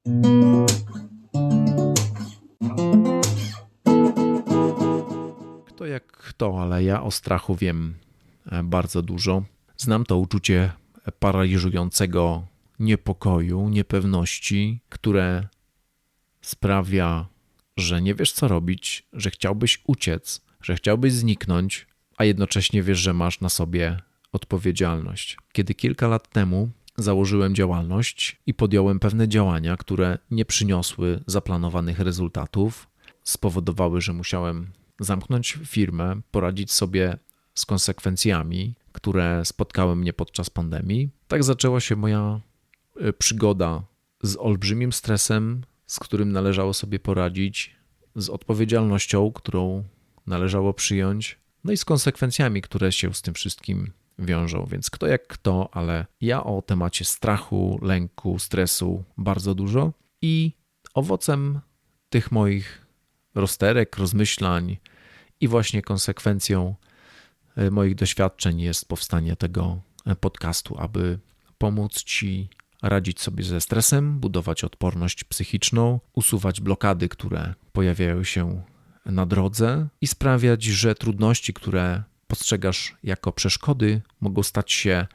Kto jak kto, ale ja o strachu wiem e, bardzo dużo. Znam to uczucie paraliżującego niepokoju, niepewności, które sprawia, że nie wiesz co robić, że chciałbyś uciec, że chciałbyś zniknąć, a jednocześnie wiesz, że masz na sobie odpowiedzialność. Kiedy kilka lat temu założyłem działalność i podjąłem pewne działania, które nie przyniosły zaplanowanych rezultatów, spowodowały, że musiałem zamknąć firmę, poradzić sobie z konsekwencjami, które spotkały mnie podczas pandemii. Tak zaczęła się moja y, przygoda z olbrzymim stresem, z którym należało sobie poradzić, z odpowiedzialnością, którą należało przyjąć, no i z konsekwencjami, które się z tym wszystkim wiążą. Więc kto jak kto, ale ja o temacie strachu, lęku, stresu bardzo dużo i owocem tych moich rozterek, rozmyślań i właśnie konsekwencją e, moich doświadczeń jest powstanie tego e, podcastu, aby pomóc Ci radzić sobie ze stresem, budować odporność psychiczną, usuwać blokady, które pojawiają się na drodze i sprawiać, że trudności, które postrzegasz jako przeszkody, mogą stać się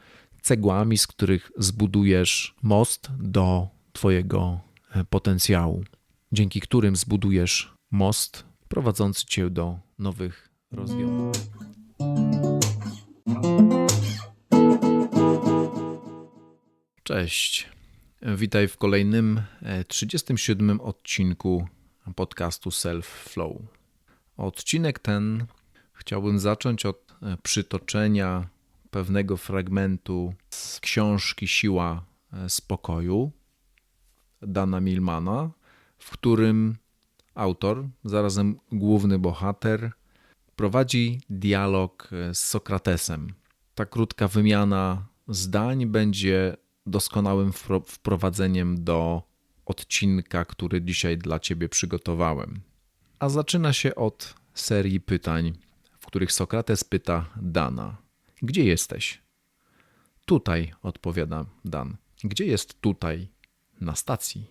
cegłami, z których zbudujesz most do Twojego e, potencjału, dzięki którym zbudujesz most prowadzący Cię do nowych rozwiązań. Cześć. Witaj w kolejnym 37 e, odcinku podcastu Self Flow. Odcinek ten chciałbym zacząć od przytoczenia pewnego fragmentu z książki Siła e, Spokoju Dana Milmana, w którym autor, zarazem główny bohater, prowadzi dialog z Sokratesem. Ta krótka wymiana zdań będzie doskonałym wprowadzeniem do odcinka, który dzisiaj dla Ciebie przygotowałem. A zaczyna się od serii pytań, w których Sokrates pyta Dana: Gdzie jesteś? Tutaj, odpowiada Dan. Gdzie jest tutaj? Na stacji.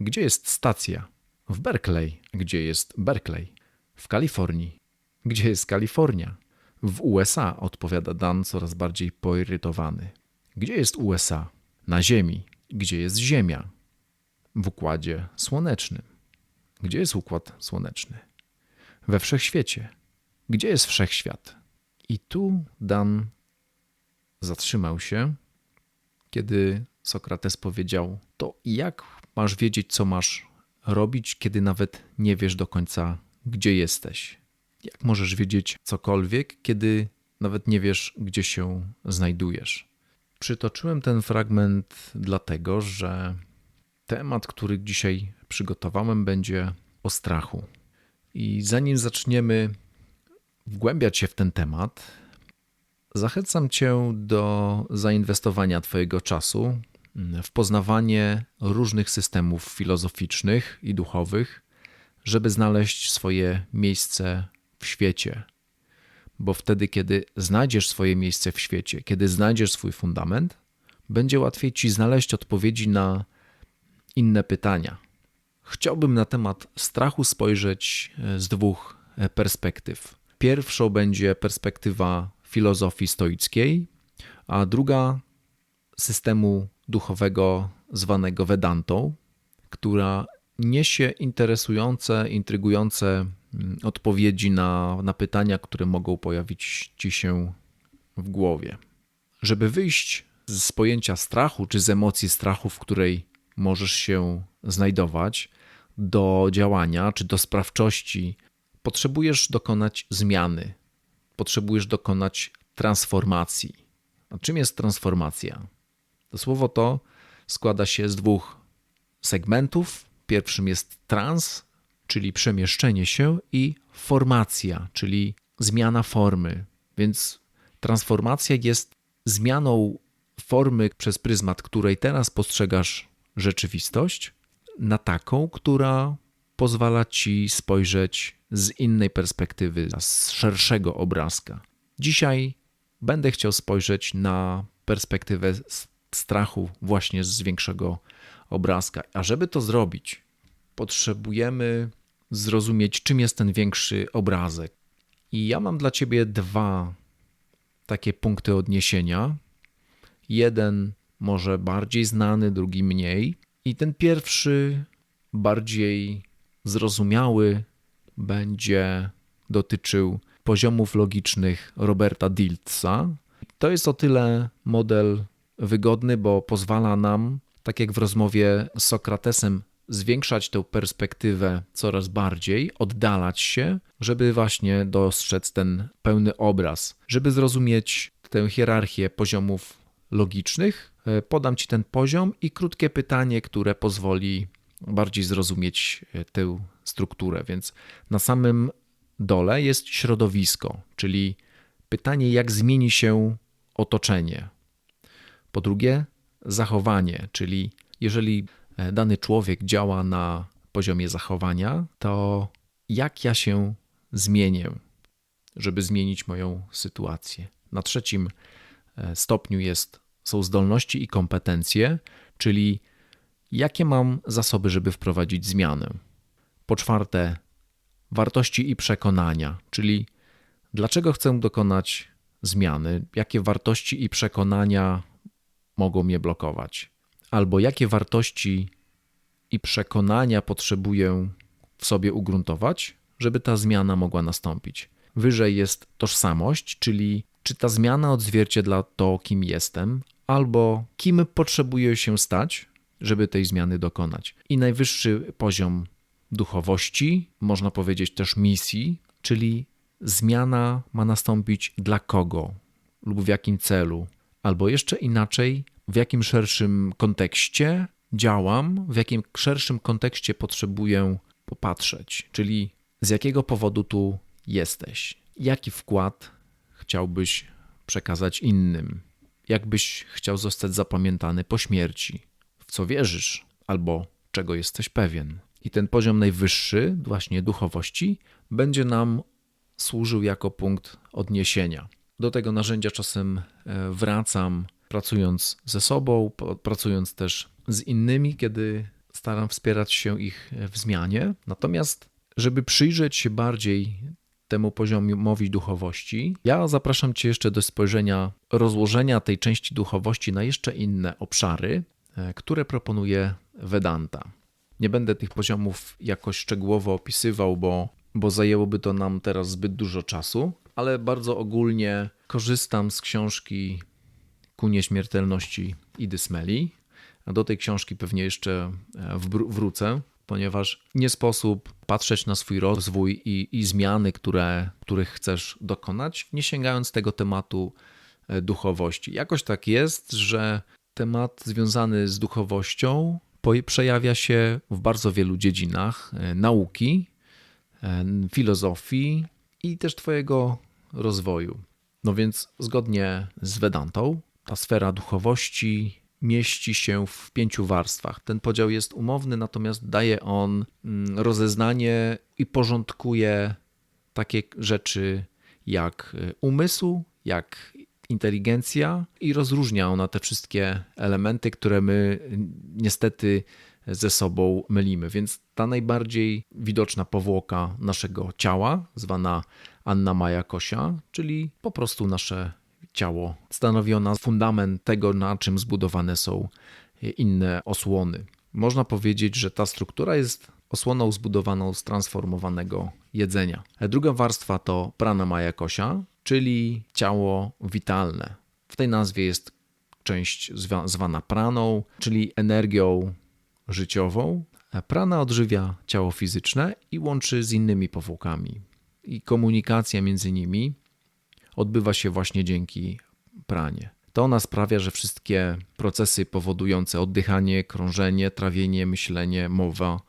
Gdzie jest stacja? W Berkeley. Gdzie jest Berkeley? W Kalifornii. Gdzie jest Kalifornia? W USA, odpowiada Dan coraz bardziej poirytowany. Gdzie jest USA? Na Ziemi. Gdzie jest Ziemia? W układzie słonecznym. Gdzie jest układ słoneczny? We wszechświecie. Gdzie jest wszechświat? I tu Dan zatrzymał się, kiedy Sokrates powiedział: To jak masz wiedzieć, co masz robić, kiedy nawet nie wiesz do końca, gdzie jesteś? Jak możesz wiedzieć cokolwiek, kiedy nawet nie wiesz, gdzie się znajdujesz? Przytoczyłem ten fragment dlatego, że temat, który dzisiaj przygotowałem, będzie o strachu. I zanim zaczniemy wgłębiać się w ten temat, zachęcam Cię do zainwestowania Twojego czasu w poznawanie różnych systemów filozoficznych i duchowych, żeby znaleźć swoje miejsce w świecie, bo wtedy, kiedy znajdziesz swoje miejsce w świecie, kiedy znajdziesz swój fundament, będzie łatwiej ci znaleźć odpowiedzi na inne pytania. Chciałbym na temat strachu spojrzeć e, z dwóch e, perspektyw. Pierwszą będzie perspektywa filozofii stoickiej, a druga systemu duchowego zwanego Vedantą, która niesie interesujące, intrygujące Mm, odpowiedzi na, na pytania, które mogą pojawić ci się w głowie. Żeby wyjść z pojęcia strachu, czy z emocji strachu, w której możesz się znajdować, do działania, czy do sprawczości, potrzebujesz dokonać zmiany, potrzebujesz dokonać transformacji. A czym jest transformacja? To słowo to składa się z dwóch segmentów. Pierwszym jest trans, czyli przemieszczenie się, i formacja, czyli zmiana formy. Więc transformacja jest zmianą formy, przez pryzmat której teraz postrzegasz rzeczywistość, na taką, która pozwala ci spojrzeć z innej perspektywy, z szerszego obrazka. Dzisiaj będę chciał spojrzeć na perspektywę strachu właśnie z większego obrazka. A żeby to zrobić, potrzebujemy zrozumieć, czym jest ten większy obrazek. I ja mam dla ciebie dwa takie punkty odniesienia. Jeden może bardziej znany, drugi mniej. I ten pierwszy, bardziej zrozumiały, będzie dotyczył poziomów logicznych Roberta Diltsa. To jest o tyle model wygodny, bo pozwala nam, tak jak w rozmowie z Sokratesem, zwiększać tę perspektywę coraz bardziej, oddalać się, żeby właśnie dostrzec ten pełny obraz, żeby zrozumieć tę hierarchię poziomów logicznych. E, podam Ci ten poziom i krótkie pytanie, które pozwoli bardziej zrozumieć e, tę strukturę. Więc na samym dole jest środowisko, czyli pytanie, jak zmieni się otoczenie. Po drugie, zachowanie, czyli jeżeli e, dany człowiek działa na poziomie zachowania, to jak ja się zmienię, żeby zmienić moją sytuację. Na trzecim e, stopniu jest, są zdolności i kompetencje, czyli jakie mam zasoby, żeby wprowadzić zmianę. Po czwarte, wartości i przekonania, czyli dlaczego chcę dokonać zmiany, jakie wartości i przekonania mogą mnie blokować, albo jakie wartości i przekonania potrzebuję w sobie ugruntować, żeby ta zmiana mogła nastąpić. Wyżej jest tożsamość, czyli czy ta zmiana odzwierciedla to, kim jestem, albo kim potrzebuję się stać, żeby tej zmiany dokonać. I najwyższy poziom duchowości, można powiedzieć też misji, czyli zmiana ma nastąpić dla kogo lub w jakim celu, albo jeszcze inaczej, w jakim szerszym kontekście działam, w jakim szerszym kontekście potrzebuję popatrzeć, czyli z jakiego powodu tu jesteś, jaki wkład chciałbyś przekazać innym, jakbyś chciał zostać zapamiętany po śmierci, w co wierzysz? Albo czego jesteś pewien. I ten poziom najwyższy, właśnie duchowości, będzie nam służył jako punkt odniesienia. Do tego narzędzia czasem e, wracam, pracując ze sobą, pracując też z innymi, kiedy staram wspierać się ich w zmianie. Natomiast, żeby przyjrzeć się bardziej temu poziomowi duchowości, ja zapraszam Cię jeszcze do spojrzenia rozłożenia tej części duchowości na jeszcze inne obszary, e, które proponuje Vedanta. Nie będę tych poziomów jakoś szczegółowo opisywał, bo, bo zajęłoby to nam teraz zbyt dużo czasu, ale bardzo ogólnie korzystam z książki Ku nieśmiertelności Idy Smeli. Do tej książki pewnie jeszcze e, wrócę, ponieważ nie sposób patrzeć na swój rozwój i, i zmiany, które, których chcesz dokonać, nie sięgając tego tematu e, duchowości. Jakoś tak jest, że temat związany z duchowością przejawia się w bardzo wielu dziedzinach e, nauki, e, filozofii i też Twojego rozwoju. No więc, zgodnie z Vedantą, ta sfera duchowości mieści się w pięciu warstwach. Ten podział jest umowny, natomiast daje on mm, rozeznanie i porządkuje takie rzeczy jak e, umysł, jak inteligencja i rozróżnia ona te wszystkie elementy, które my niestety ze sobą mylimy. Więc ta najbardziej widoczna powłoka naszego ciała, zwana Anna Maja Kosia, czyli po prostu nasze ciało, stanowi ona fundament tego, na czym zbudowane są inne osłony. Można powiedzieć, że ta struktura jest osłoną zbudowaną z transformowanego jedzenia. Druga warstwa to prana Maja Kosia, czyli ciało witalne. W tej nazwie jest część zwana praną, czyli energią życiową. Prana odżywia ciało fizyczne i łączy z innymi powłokami. I komunikacja między nimi odbywa się właśnie dzięki pranie. To ona sprawia, że wszystkie procesy powodujące oddychanie, krążenie, trawienie, myślenie, mowa,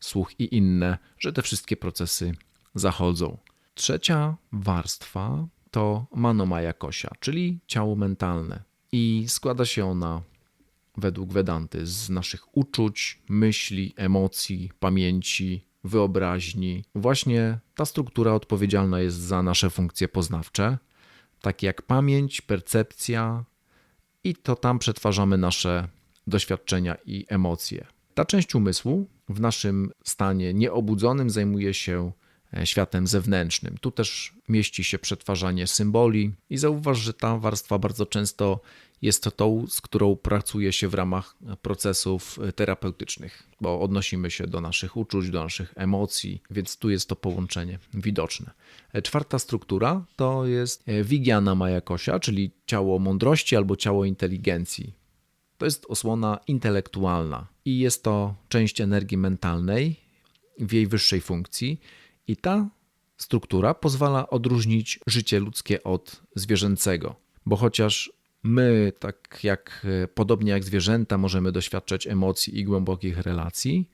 słuch i inne, że te wszystkie procesy zachodzą. Trzecia warstwa to manomaya kosia, czyli ciało mentalne. I składa się ona według Vedanty z naszych uczuć, myśli, emocji, pamięci, wyobraźni. Właśnie ta struktura odpowiedzialna jest za nasze funkcje poznawcze, takie jak pamięć, percepcja, i to tam przetwarzamy nasze doświadczenia i emocje. Ta część umysłu w naszym stanie nieobudzonym zajmuje się światem zewnętrznym. Tu też mieści się przetwarzanie symboli i zauważ, że ta warstwa bardzo często jest tą, z którą pracuje się w ramach procesów terapeutycznych, bo odnosimy się do naszych uczuć, do naszych emocji, więc tu jest to połączenie widoczne. Czwarta struktura to jest Vigiana Majakosia, czyli ciało mądrości albo ciało inteligencji. To jest osłona intelektualna i jest to część energii mentalnej w jej wyższej funkcji, i ta struktura pozwala odróżnić życie ludzkie od zwierzęcego, bo chociaż My, tak jak e, podobnie jak zwierzęta, możemy doświadczać emocji i głębokich relacji,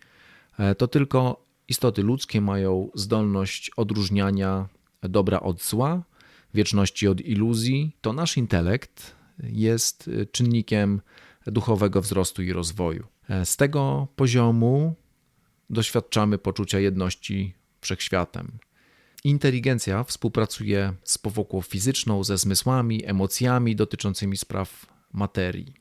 e, to tylko istoty ludzkie mają zdolność odróżniania dobra od zła, wieczności od iluzji. To nasz intelekt jest e, czynnikiem duchowego wzrostu i rozwoju. Z tego poziomu doświadczamy poczucia jedności wszechświatem. Inteligencja współpracuje z powłoką fizyczną, ze zmysłami, emocjami dotyczącymi spraw materii.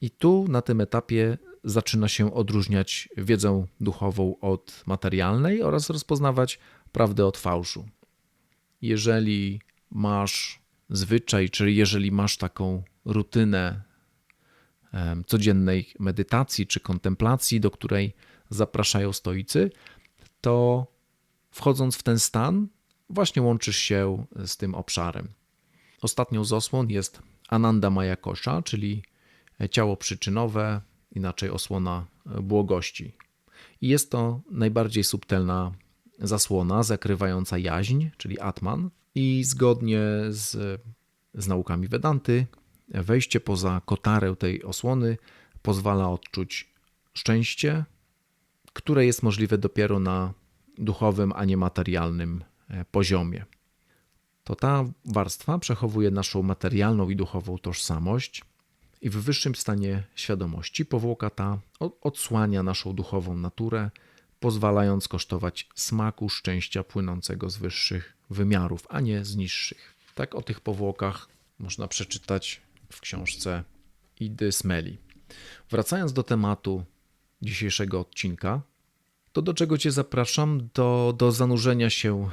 I tu na tym etapie zaczyna się odróżniać wiedzę duchową od materialnej oraz rozpoznawać prawdę od fałszu. Jeżeli masz zwyczaj, czyli jeżeli masz taką rutynę codziennej medytacji czy kontemplacji, do której zapraszają stoicy, to wchodząc w ten stan, właśnie łączysz się z tym obszarem. Ostatnią z osłon jest Ananda Maya Kosha, czyli ciało przyczynowe, inaczej osłona błogości. I jest to najbardziej subtelna zasłona zakrywająca jaźń, czyli Atman, i zgodnie z, z naukami Vedanty, wejście poza kotarę tej osłony pozwala odczuć szczęście, które jest możliwe dopiero na duchowym, a nie materialnym e, poziomie. To ta warstwa przechowuje naszą materialną i duchową tożsamość, i w wyższym stanie świadomości powłoka ta odsłania naszą duchową naturę, pozwalając kosztować smaku szczęścia płynącego z wyższych wymiarów, a nie z niższych. Tak o tych powłokach można przeczytać w książce Idy Smeli. Wracając do tematu dzisiejszego odcinka, to do czego Cię zapraszam? Do, do zanurzenia się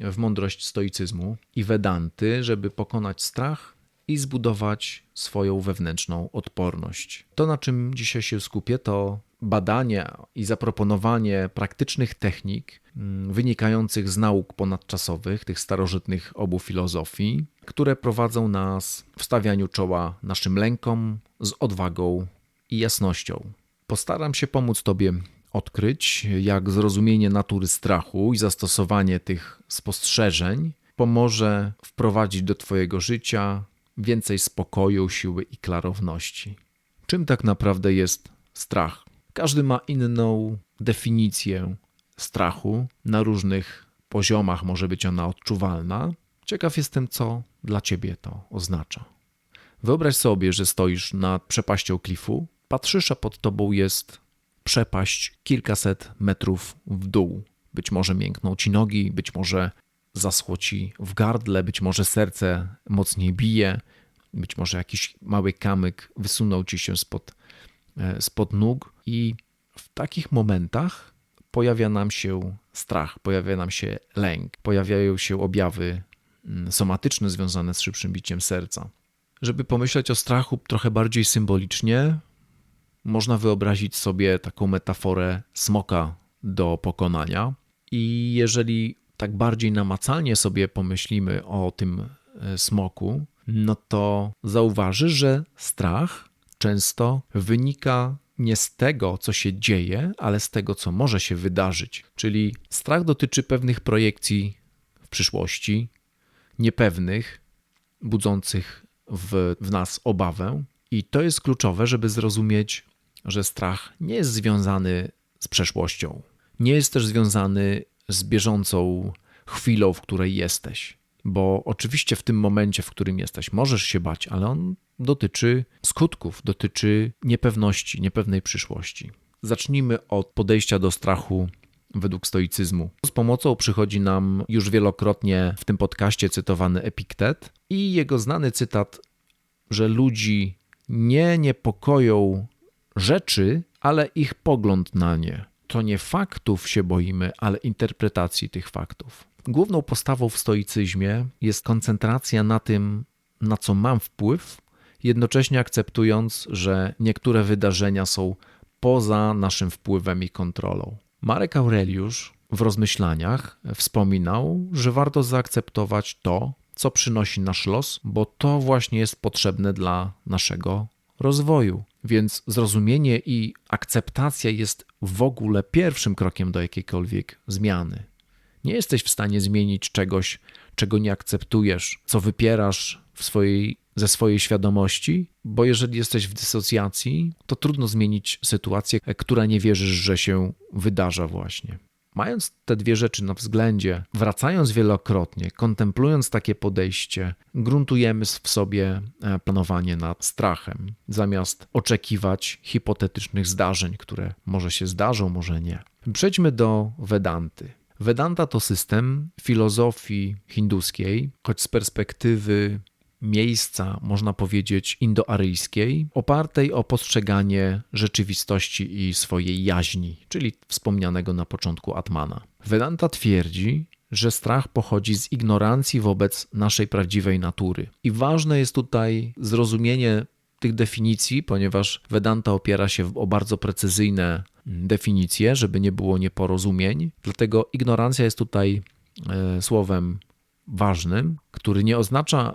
w mądrość stoicyzmu i Vedanty, żeby pokonać strach i zbudować swoją wewnętrzną odporność. To, na czym dzisiaj się skupię, to badanie i zaproponowanie praktycznych technik mm, wynikających z nauk ponadczasowych, tych starożytnych obu filozofii, które prowadzą nas w stawianiu czoła naszym lękom z odwagą i jasnością. Postaram się pomóc Tobie odkryć, jak zrozumienie natury strachu i zastosowanie tych spostrzeżeń pomoże wprowadzić do Twojego życia więcej spokoju, siły i klarowności. Czym tak naprawdę jest strach? Każdy ma inną definicję strachu. Na różnych poziomach może być ona odczuwalna. Ciekaw jestem, co dla Ciebie to oznacza. Wyobraź sobie, że stoisz nad przepaścią klifu, patrzysz, a pod Tobą jest przepaść kilkaset metrów w dół. Być może miękną ci nogi, być może zaschło ci w gardle, być może serce mocniej bije, być może jakiś mały kamyk wysunął ci się spod, e, spod nóg, i w takich momentach pojawia nam się strach, pojawia nam się lęk, pojawiają się objawy mm, somatyczne związane z szybszym biciem serca. Żeby pomyśleć o strachu trochę bardziej symbolicznie, można wyobrazić sobie taką metaforę smoka do pokonania. I jeżeli tak bardziej namacalnie sobie pomyślimy o tym e, smoku, no to zauważy, że strach często wynika nie z tego, co się dzieje, ale z tego, co może się wydarzyć. Czyli strach dotyczy pewnych projekcji w przyszłości, niepewnych, budzących w, w nas obawę. I to jest kluczowe, żeby zrozumieć że strach nie jest związany z przeszłością. Nie jest też związany z bieżącą chwilą, w której jesteś. Bo oczywiście w tym momencie, w którym jesteś, możesz się bać, ale on dotyczy skutków, dotyczy niepewności, niepewnej przyszłości. Zacznijmy od podejścia do strachu według stoicyzmu. Z pomocą przychodzi nam już wielokrotnie w tym podcaście cytowany Epiktet i jego znany cytat, że ludzi nie niepokoją rzeczy, ale ich pogląd na nie. To nie faktów się boimy, ale interpretacji tych faktów. Główną postawą w stoicyzmie jest koncentracja na tym, na co mam wpływ, jednocześnie akceptując, że niektóre wydarzenia są poza naszym wpływem i kontrolą. Marek Aureliusz w rozmyślaniach wspominał, że warto zaakceptować to, co przynosi nasz los, bo to właśnie jest potrzebne dla naszego rozwoju. Więc zrozumienie i akceptacja jest w ogóle pierwszym krokiem do jakiejkolwiek zmiany. Nie jesteś w stanie zmienić czegoś, czego nie akceptujesz, co wypierasz w swojej, ze swojej świadomości, bo jeżeli jesteś w dysocjacji, to trudno zmienić sytuację, która nie wierzysz, że się wydarza właśnie. Mając te dwie rzeczy na względzie, wracając wielokrotnie, kontemplując takie podejście, gruntujemy w sobie e, planowanie nad strachem, zamiast oczekiwać hipotetycznych zdarzeń, które może się zdarzą, może nie. Przejdźmy do Vedanty. Vedanta to system filozofii hinduskiej, choć z perspektywy miejsca, można powiedzieć, indoaryjskiej, opartej o postrzeganie rzeczywistości i swojej jaźni, czyli wspomnianego na początku Atmana. Vedanta twierdzi, że strach pochodzi z ignorancji wobec naszej prawdziwej natury. I ważne jest tutaj zrozumienie tych definicji, ponieważ Vedanta opiera się o bardzo precyzyjne definicje, żeby nie było nieporozumień. Dlatego ignorancja jest tutaj e, słowem ważnym, który nie oznacza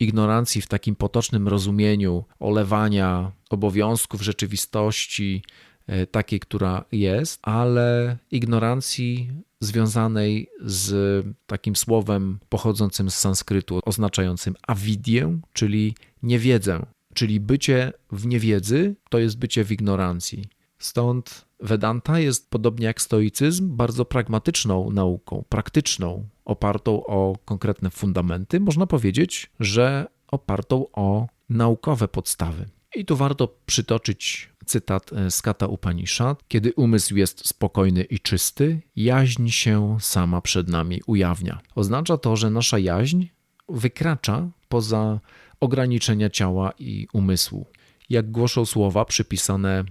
ignorancji w takim potocznym rozumieniu olewania obowiązków rzeczywistości, e, takiej, która jest, ale ignorancji związanej z takim słowem pochodzącym z sanskrytu, oznaczającym awidię, czyli niewiedzę. Czyli bycie w niewiedzy to jest bycie w ignorancji. Stąd Vedanta jest, podobnie jak stoicyzm, bardzo pragmatyczną nauką, praktyczną, opartą o konkretne fundamenty, można powiedzieć, że opartą o naukowe podstawy. I tu warto przytoczyć cytat e, z Kata Upanishad. Kiedy umysł jest spokojny i czysty, jaźń się sama przed nami ujawnia. Oznacza to, że nasza jaźń wykracza poza ograniczenia ciała i umysłu. Jak głoszą słowa przypisane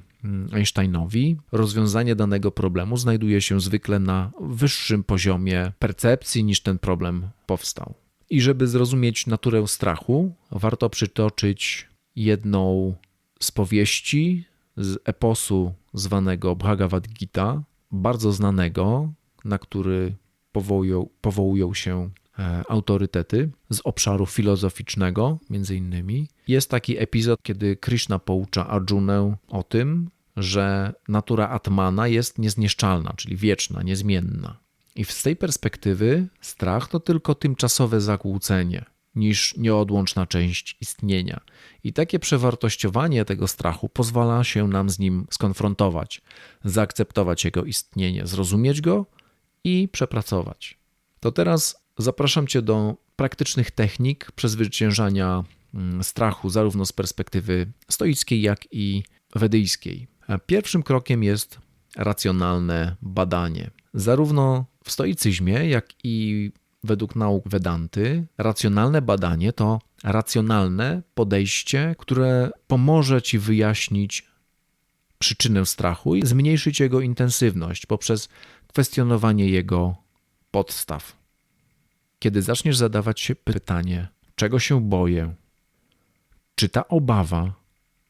Einsteinowi, rozwiązanie danego problemu znajduje się zwykle na wyższym poziomie percepcji niż ten problem powstał. I żeby zrozumieć naturę strachu, warto przytoczyć jedną z powieści z eposu zwanego Bhagavad Gita, bardzo znanego, na który powołują, powołują się autorytety z obszaru filozoficznego, między innymi. Jest taki epizod, kiedy Krishna poucza Arjunę o tym, że natura Atmana jest niezniszczalna, czyli wieczna, niezmienna. I z tej perspektywy strach to tylko tymczasowe zakłócenie niż nieodłączna część istnienia. I takie przewartościowanie tego strachu pozwala się nam z nim skonfrontować, zaakceptować jego istnienie, zrozumieć go i przepracować. To teraz Zapraszam Cię do praktycznych technik przezwyciężania mm, strachu, zarówno z perspektywy stoickiej, jak i wedyjskiej. Pierwszym krokiem jest racjonalne badanie. Zarówno w stoicyzmie, jak i według nauk Vedanty, racjonalne badanie to racjonalne podejście, które pomoże Ci wyjaśnić przyczynę strachu i zmniejszyć jego intensywność poprzez kwestionowanie jego podstaw. Kiedy zaczniesz zadawać się pytanie, czego się boję, czy ta obawa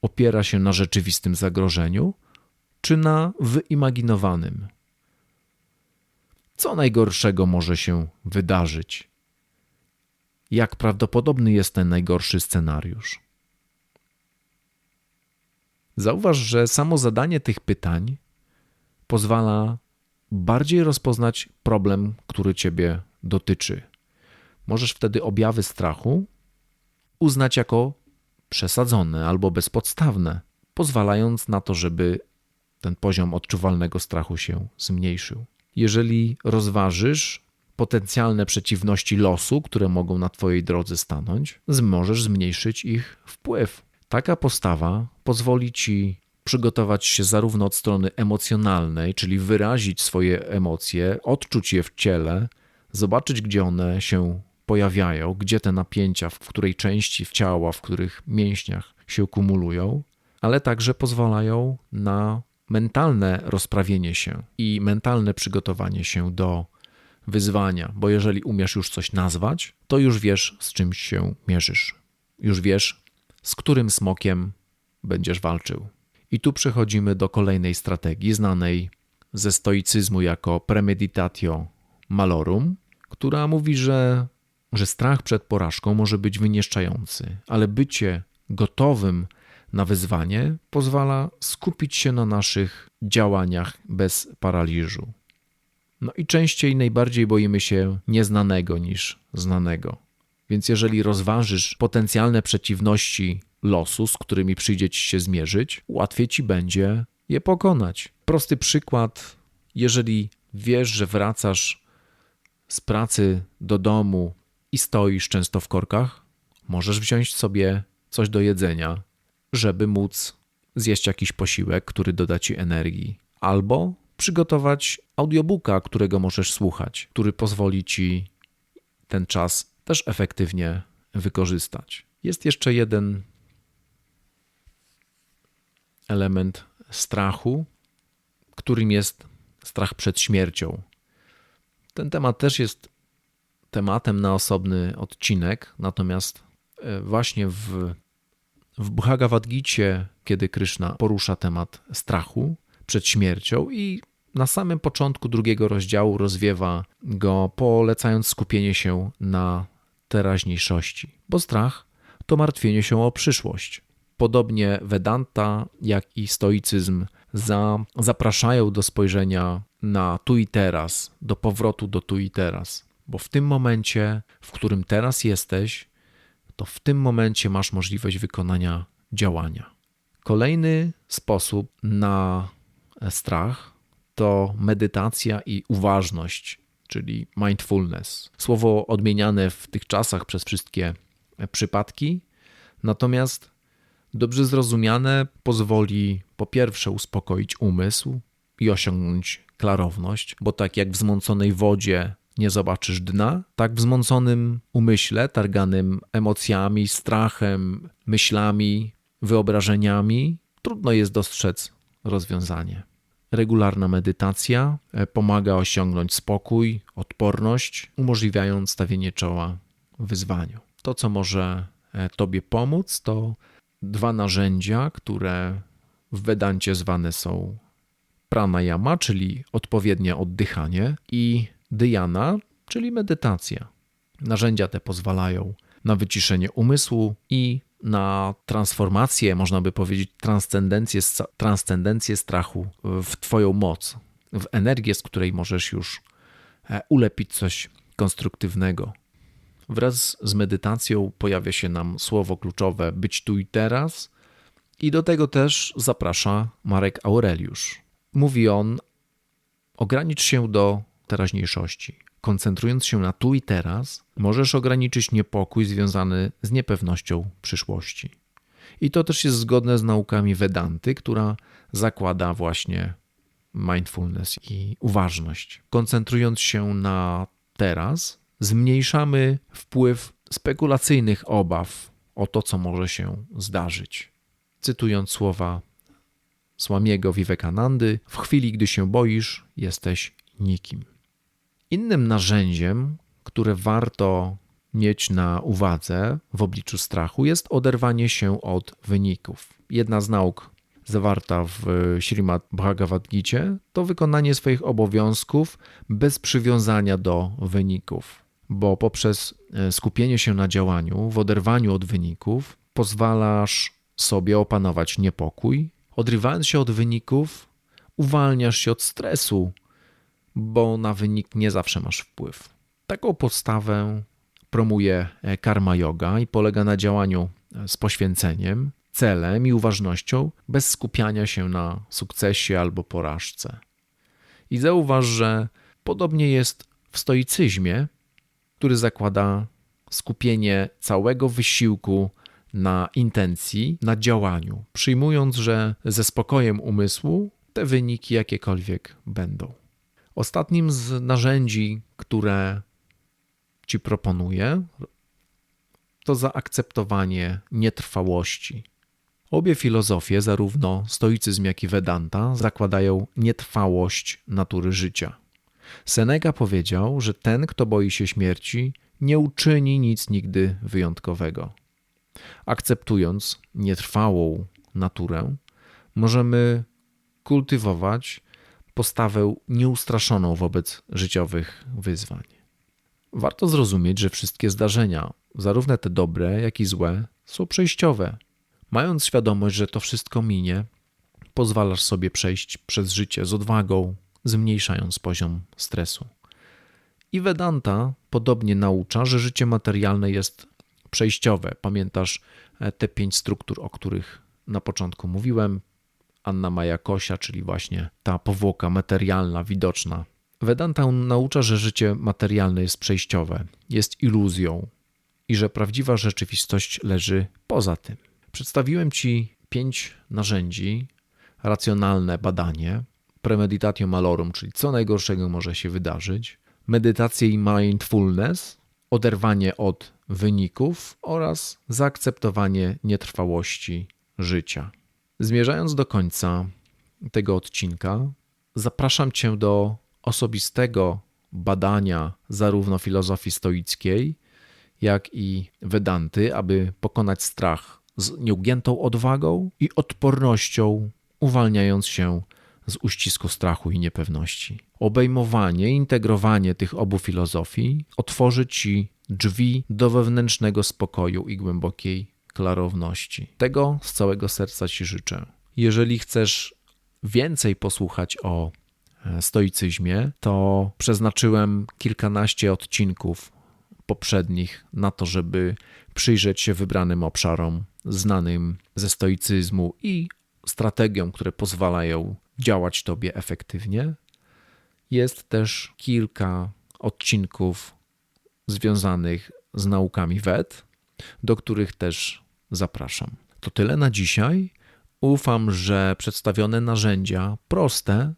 opiera się na rzeczywistym zagrożeniu, czy na wyimaginowanym? Co najgorszego może się wydarzyć? Jak prawdopodobny jest ten najgorszy scenariusz? Zauważ, że samo zadanie tych pytań pozwala bardziej rozpoznać problem, który Ciebie dotyczy. Możesz wtedy objawy strachu uznać jako przesadzone albo bezpodstawne, pozwalając na to, żeby ten poziom odczuwalnego strachu się zmniejszył. Jeżeli rozważysz potencjalne przeciwności losu, które mogą na Twojej drodze stanąć, możesz zmniejszyć ich wpływ. Taka postawa pozwoli Ci przygotować się zarówno od strony emocjonalnej, czyli wyrazić swoje emocje, odczuć je w ciele, zobaczyć, gdzie one się pojawiają, gdzie te napięcia, w której części ciała, w których mięśniach się kumulują, ale także pozwalają na mentalne rozprawienie się i mentalne przygotowanie się do wyzwania, bo jeżeli umiesz już coś nazwać, to już wiesz, z czymś się mierzysz. Już wiesz, z którym smokiem będziesz walczył. I tu przechodzimy do kolejnej strategii, znanej ze stoicyzmu jako premeditatio malorum, która mówi, że, że strach przed porażką może być wyniszczający, ale bycie gotowym na wyzwanie pozwala skupić się na naszych działaniach bez paraliżu. No i częściej najbardziej boimy się nieznanego niż znanego. Więc jeżeli rozważysz potencjalne przeciwności losu, z którymi przyjdzie ci się zmierzyć, łatwiej ci będzie je pokonać. Prosty przykład: jeżeli wiesz, że wracasz z pracy do domu i stoisz często w korkach, możesz wziąć sobie coś do jedzenia, żeby móc zjeść jakiś posiłek, który doda ci energii, albo przygotować audiobooka, którego możesz słuchać, który pozwoli ci ten czas też efektywnie wykorzystać. Jest jeszcze jeden element strachu, którym jest strach przed śmiercią. Ten temat też jest tematem na osobny odcinek, natomiast e, właśnie w, w Bhagavad Gita, kiedy Krishna porusza temat strachu przed śmiercią i na samym początku drugiego rozdziału rozwiewa go, polecając skupienie się na teraźniejszości, bo strach to martwienie się o przyszłość. Podobnie Vedanta, jak i stoicyzm za, zapraszają do spojrzenia na tu i teraz, do powrotu do tu i teraz, bo w tym momencie, w którym teraz jesteś, to w tym momencie masz możliwość wykonania działania. Kolejny sposób na strach to medytacja i uważność, czyli mindfulness. Słowo odmieniane w tych czasach przez wszystkie przypadki, natomiast dobrze zrozumiane pozwoli po pierwsze uspokoić umysł i osiągnąć klarowność, bo tak jak w zmąconej wodzie nie zobaczysz dna, tak w wzmąconym umyśle, targanym emocjami, strachem, myślami, wyobrażeniami, trudno jest dostrzec rozwiązanie. Regularna medytacja pomaga osiągnąć spokój, odporność, umożliwiając stawienie czoła wyzwaniu. To, co może e, Tobie pomóc, to dwa narzędzia, które w Vedancie zwane są pranayama, czyli odpowiednie oddychanie, i dhyana, czyli medytacja. Narzędzia te pozwalają na wyciszenie umysłu i na transformację, można by powiedzieć, transcendencję, transcendencję strachu w Twoją moc, w energię, z której możesz już e, ulepić coś konstruktywnego. Wraz z medytacją pojawia się nam słowo kluczowe być tu i teraz, i do tego też zaprasza Marek Aureliusz. Mówi on: ogranicz się do teraźniejszości. Koncentrując się na tu i teraz, możesz ograniczyć niepokój związany z niepewnością przyszłości. I to też jest zgodne z naukami Vedanty, która zakłada właśnie mindfulness i uważność. Koncentrując się na teraz, zmniejszamy wpływ spekulacyjnych obaw o to, co może się zdarzyć. Cytując słowa Słamiego Vivekanandy, w chwili, gdy się boisz, jesteś nikim. Innym narzędziem, które warto mieć na uwadze w obliczu strachu, jest oderwanie się od wyników. Jedna z nauk zawarta w Śrimad Bhagavad Gita to wykonanie swoich obowiązków bez przywiązania do wyników, bo poprzez e, skupienie się na działaniu, w oderwaniu od wyników, pozwalasz sobie opanować niepokój. Odrywając się od wyników, uwalniasz się od stresu, bo na wynik nie zawsze masz wpływ. Taką podstawę promuje e, karma yoga i polega na działaniu e, z poświęceniem, celem i uważnością, bez skupiania się na sukcesie albo porażce. I zauważ, że podobnie jest w stoicyzmie, który zakłada skupienie całego wysiłku na intencji, na działaniu, przyjmując, że ze spokojem umysłu te wyniki jakiekolwiek będą. Ostatnim z narzędzi, które Ci proponuję, to zaakceptowanie nietrwałości Obie filozofie, zarówno stoicyzm, jak i Vedanta, zakładają nietrwałość natury życia. Seneca powiedział, że ten, kto boi się śmierci, nie uczyni nic nigdy wyjątkowego. Akceptując nietrwałą naturę, możemy kultywować postawę nieustraszoną wobec życiowych wyzwań. Warto zrozumieć, że wszystkie zdarzenia, zarówno te dobre, jak i złe, są przejściowe. Mając świadomość, że to wszystko minie, pozwalasz sobie przejść przez życie z odwagą, zmniejszając poziom stresu. I Vedanta podobnie naucza, że życie materialne jest przejściowe. Pamiętasz e, te pięć struktur, o których na początku mówiłem? Anna Maja Kosia, czyli właśnie ta powłoka materialna, widoczna. Vedanta naucza, że życie materialne jest przejściowe, jest iluzją i że prawdziwa rzeczywistość leży poza tym. Przedstawiłem Ci pięć narzędzi, racjonalne badanie, premeditatio malorum, czyli co najgorszego może się wydarzyć, medytację i mindfulness, oderwanie od wyników oraz zaakceptowanie nietrwałości życia. Zmierzając do końca tego odcinka, zapraszam Cię do osobistego badania zarówno filozofii stoickiej, jak i Vedanty, aby pokonać strach z nieugiętą odwagą i odpornością, uwalniając się z uścisku strachu i niepewności. Obejmowanie, integrowanie tych obu filozofii otworzy Ci drzwi do wewnętrznego spokoju i głębokiej klarowności. Tego z całego serca Ci życzę. Jeżeli chcesz więcej posłuchać o e, stoicyzmie, to przeznaczyłem kilkanaście odcinków poprzednich na to, żeby przyjrzeć się wybranym obszarom znanym ze stoicyzmu i strategiom, które pozwalają działać Tobie efektywnie. Jest też kilka odcinków związanych z naukami WED, do których też zapraszam. To tyle na dzisiaj. Ufam, że przedstawione narzędzia proste,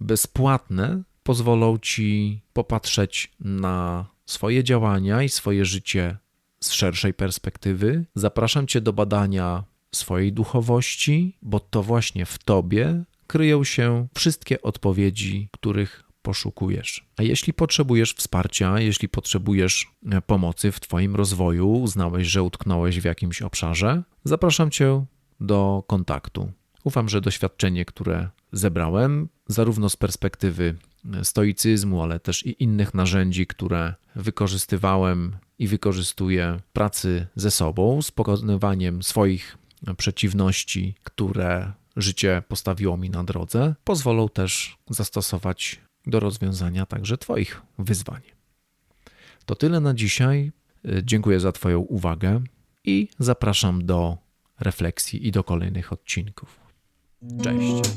bezpłatne pozwolą Ci popatrzeć na swoje działania i swoje życie z szerszej perspektywy. Zapraszam Cię do badania swojej duchowości, bo to właśnie w Tobie kryją się wszystkie odpowiedzi, których poszukujesz. A jeśli potrzebujesz wsparcia, jeśli potrzebujesz e, pomocy w Twoim rozwoju, uznałeś, że utknąłeś w jakimś obszarze, zapraszam Cię do kontaktu. Ufam, że doświadczenie, które zebrałem, zarówno z perspektywy e, stoicyzmu, ale też i innych narzędzi, które wykorzystywałem i wykorzystuję w pracy ze sobą, z pokonywaniem swoich przeciwności, które życie postawiło mi na drodze, pozwolą też zastosować do rozwiązania także Twoich wyzwań. To tyle na dzisiaj. Y, dziękuję za Twoją uwagę i zapraszam do refleksji i do kolejnych odcinków. Cześć.